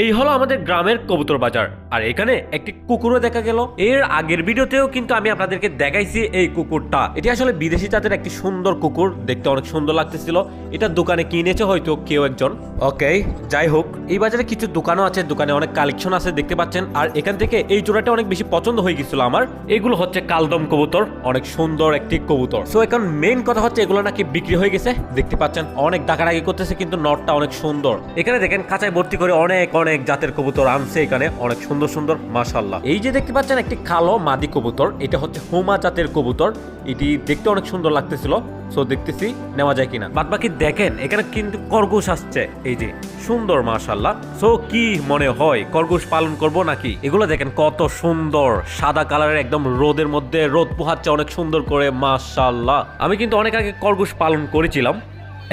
এই হলো আমাদের গ্রামের কবুতর বাজার। আর এখানে একটি কুকুরও দেখা গেল। এর আগের ভিডিওতেও কিন্তু আমি আপনাদেরকে দেখাইছি এই কুকুরটা। এটি আসলে বিদেশি জাতের একটি সুন্দর কুকুর। দেখতে অনেক সুন্দর লাগতেছিল। এটা দোকানে কিনেছে হয়তো কেউ একজন। ওকে, যাই হোক, এই বাজারে কিছু দোকানও আছে, দোকানে অনেক কালেকশন আছে, দেখতে পাচ্ছেন। আর এখান থেকে এই জোড়াটা অনেক বেশি পছন্দ হয়ে গেছিল আমার। এগুলো হচ্ছে কালদম কবুতর, অনেক সুন্দর একটি কবুতর। সো এখন মেইন কথা হচ্ছে এগুলো নাকি বিক্রি হয়ে গেছে। দেখতে পাচ্ছেন, অনেক ডাকাডাকি করতেছে, কিন্তু নটটা অনেক সুন্দর। এখানে দেখেন কাঁচায় ভর্তি করে অনেক অনেক জাতের কবুতর আনছে এখানে অনেক সুন্দর সুন্দর মাশাল্লাহ এই যে দেখতে পাচ্ছেন একটি কালো মাদি কবুতর এটা হচ্ছে হোমা জাতের কবুতর। এটি দেখতে অনেক সুন্দর লাগতেছিল সো দেখতেছি নেওয়া যায় কিনা। বাদ বাকি দেখেন এখানে কিন্তু খরগোশ আসছে এই যে সুন্দর মাশাল্লাহ সো কি মনে হয় খরগোশ পালন করব নাকি? এগুলো দেখেন কত সুন্দর সাদা কালারের একদম রোদের মধ্যে রোদ পোহাচ্ছে অনেক সুন্দর করে মাশাল্লাহ আমি কিন্তু অনেক আগে খরগোশ পালন করেছিলাম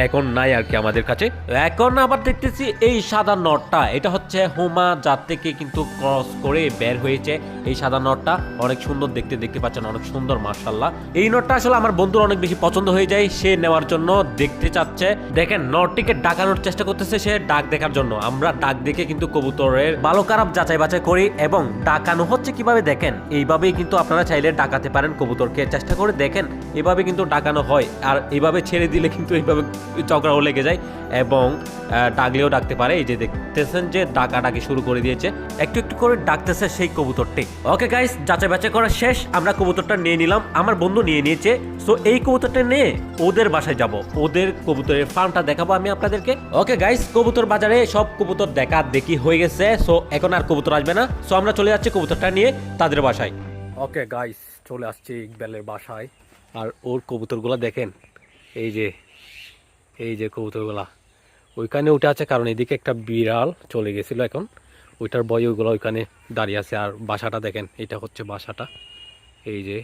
এখন নাই আর কি আমাদের কাছে। এখন আবার দেখতেছি এই সাদা নটটা, এটা হচ্ছে হোমা জাত থেকে কিন্তু ক্রস করে বের হয়েছে। এই সাদা নটটা অনেক সুন্দর দেখতে দেখতে পাচ্ছেন, অনেক সুন্দর মার্শাল্লাহ এই নটটা আসলে আমার বন্ধুর অনেক বেশি পছন্দ হয়ে যায়, সে নেওয়ার জন্য দেখতে চাচ্ছে। দেখেন, নটটিকে ডাকানোর চেষ্টা করতেছে সে ডাক দেখার জন্য। আমরা ডাক দেখে কিন্তু কবুতরের ভালো খারাপ যাচাই বাছাই করি এবং ডাকানো হচ্ছে কীভাবে দেখেন? এইভাবেই কিন্তু আপনারা চাইলে ডাকাতে পারেন কবুতরকে। চেষ্টা করে দেখেন, এভাবে কিন্তু ডাকানো হয়। আর এইভাবে ছেড়ে দিলে কিন্তু এইভাবে চকরাও লেগে যায় এবং ডাকলেও ডাকতে পারে। এই যে দেখতেছেন যে ডাকা ডাকি শুরু করে দিয়েছে। একটু একটু করে ডাকতেছে সেই কবুতরটি। ওকে গাইস যাচাই বাছাই করা শেষ। আমরা কবুতরটা নিয়ে নিলাম। আমার বন্ধু নিয়ে নিয়েছে। সো এই কবুতরটা নিয়ে ওদের বাসায় যাব। ওদের কবুতরের ফার্মটা দেখাবো আমি আপনাদেরকে। ওকে গাইস কবুতর বাজারে সব কবুতর দেখা দেখি হয়ে গেছে। সো এখন আর কবুতর আসবে না। সো আমরা চলে যাচ্ছি কবুতরটা নিয়ে তাদের বাসায়। ওকে গাইস চলে আসছি ইকবালের বাসায়। আর ওর কবুতরগুলো দেখেন। এই যে এই যে কবুতরগুলা। ওইখানে উঠে আছে, কারণ এদিকে একটা বিড়াল চলে গেছিল এখন। ওইটার বয় ওইগুলো ওইখানে দাঁড়িয়ে আছে, আর বাসাটা দেখেন, এটা হচ্ছে বাসাটা। এই যে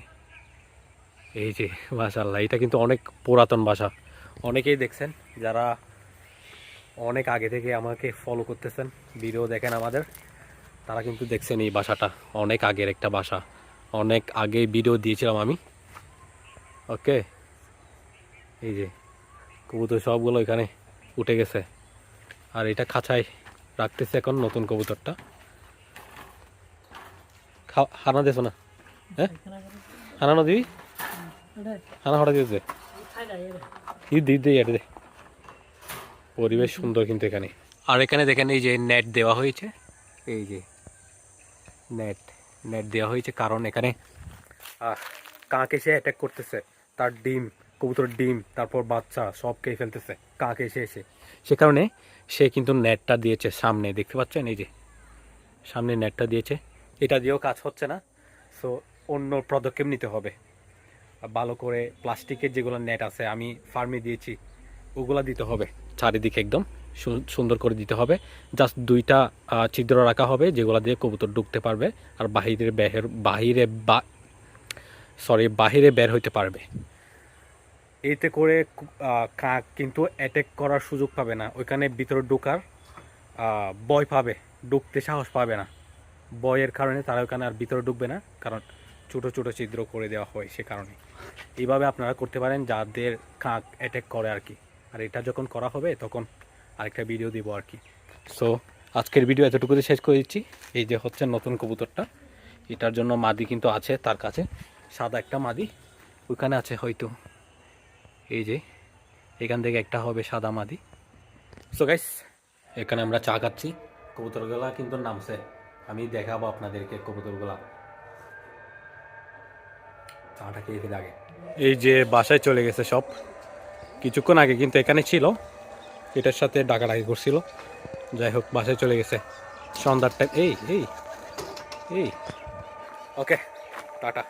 এই যে মাশাল্লাহ এটা কিন্তু অনেক পুরাতন বাসা। অনেকেই দেখছেন, যারা অনেক আগে থেকে আমাকে ফলো করতেছেন ভিডিও দেখেন আমাদের, তারা কিন্তু দেখছেন এই বাসাটা, অনেক আগের একটা বাসা। অনেক আগে ভিডিও দিয়েছিলাম আমি। ওকে এই যে কবুতর সবগুলো এখানে উঠে গেছে। আর এটা খাঁচায় রাখতেছে এখন নতুন কবুতরটা। হানা দেছো না? হ্যাঁ? হানা দিবি? হানা হঠাৎ দিয়েছে? ই দি পরিবেশ সুন্দর কিন্তু এখানে। আর এখানে দেখেন এই যে নেট দেওয়া হয়েছে। এই যে নেট নেট দেওয়া হয়েছে কারণ এখানে কাক এসে অ্যাটাক করতেছে। তার ডিম। কবুতর ডিম, তারপর বাচ্চা, সব খেয়ে ফেলতেছে। কাক এসে এসে? সে কারণে সে কিন্তু নেটটা দিয়েছে সামনে, দেখতে পাচ্ছেন? এই যে, সামনে নেটটা দিয়েছে। এটা দিয়েও কাজ হচ্ছে না। সো অন্য পদক্ষেপ নিতে হবে। ভালো করে প্লাস্টিকের যেগুলো নেট আছে, আমি ফার্মে দিয়েছি, ওগুলা দিতে হবে। চারিদিকে একদম সুন্দর করে দিতে হবে। জাস্ট দুইটা ছিদ্র রাখা হবে, যেগুলো দিয়ে কবুতর ঢুকতে পারবে, আর বাহিরে বের বাহিরে বা সরি বাহিরে বের হইতে পারবে। এতে করে কাক কিন্তু অ্যাটাক করার সুযোগ পাবে না। ওইখানে ভিতরে ঢোকার ভয় পাবে, ঢুকতে সাহস পাবে না। ভয়ের কারণে তারা ওখানে আর ভিতরে ঢুকবে না, কারণ ছোটো ছোটো ছিদ্র করে দেওয়া হয় সে কারণে। এইভাবে আপনারা করতে পারেন যাদের কাক অ্যাটাক করে আর কি। আর এটা যখন করা হবে, তখন আরেকটা ভিডিও দিব আর কি। সো আজকের ভিডিও এতটুকুতে শেষ করে দিচ্ছি। এই যে হচ্ছে নতুন কবুতরটা, এটার জন্য মাদি কিন্তু আছে তার কাছে। সাদা একটা মাদি, ওইখানে আছে হয়তো। এই যে, এখান থেকে একটা হবে সাদা মাদি। সো গাইস এখানে আমরা চা খাচ্ছি। কবুতরগুলা কিন্তু নামছে। আমি দেখাবো আপনাদেরকে কবুতরগুলা। চাটা খেয়ে ফেলে আগে। এই যে বাসায় চলে গেছে সব। কিছুক্ষণ আগে কিন্তু এখানে ছিল। এটার সাথে ডাকাডাকি করছিল। যাই হোক, বাসায় চলে গেছে। সন্ধ্যার টাইম এই এই এই। Okay tata.